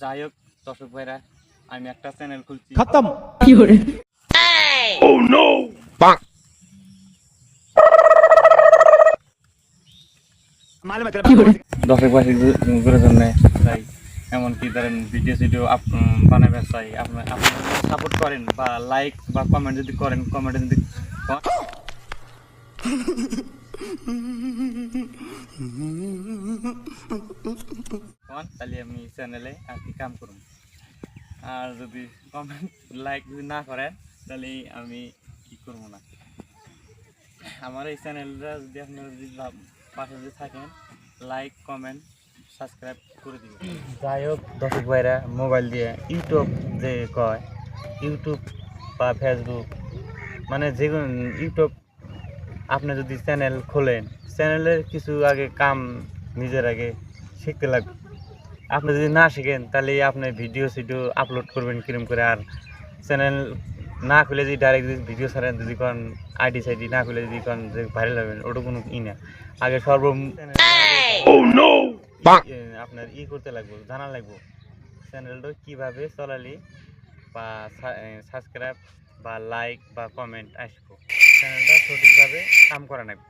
যাই হোক দর্শক ভাইরা আমি একটা চ্যানেল খুলছি। খতম। কি করে? ও নো বাং দর্শক ভাইদের জন্য চাই এমনকি ধরেন ভিডিও সিডিও বানাবে চাই। আপনার আপনার সাপোর্ট করেন বা লাইক বা কমেন্ট যদি করেন কমেন্টে যদি Mm-hmm. কন তাহলে আমি চ্যানেলে আর কি কাম করুন আর যদি কমেন্ট লাইক যদি না করেন, তাহলে আমি কি করব না? আমার এই চ্যানেলটা যদি আপনারা যদি পাশে যদি থাকেন লাইক কমেন্ট সাবস্ক্রাইব করে দিবেন। যাই হোক, দর্শক ভাইরা মোবাইল দিয়ে ইউটিউব যে কয় ইউটিউব বা ফেসবুক মানে যে ইউটিউব আপনি যদি চ্যানেল খোলেন চ্যানেলের কিছু আগে কাম নিজের আগে শিখতে লাগবে আপনি যদি না শিখেন তাহলে আপনি ভিডিও সিডিও আপলোড করবেন কিরম করে। আর চ্যানেল না খুলে যদি ডাইরেক্ট যদি ভিডিও ছাড়েন যদি কোন আইডি সাইডি না খুলে যদি কোন যে ভাইরাল হবেন ওটা কোনো ই না। আগে সর্ব এ, আপনার ই করতে লাগবে জানা লাগবে। চ্যানেলটা কীভাবে চলালি বা সাবস্ক্রাইব বা লাইক বা কমেন্ট আসব। চ্যানেলটা সঠিকভাবে কাম করা লাগবে।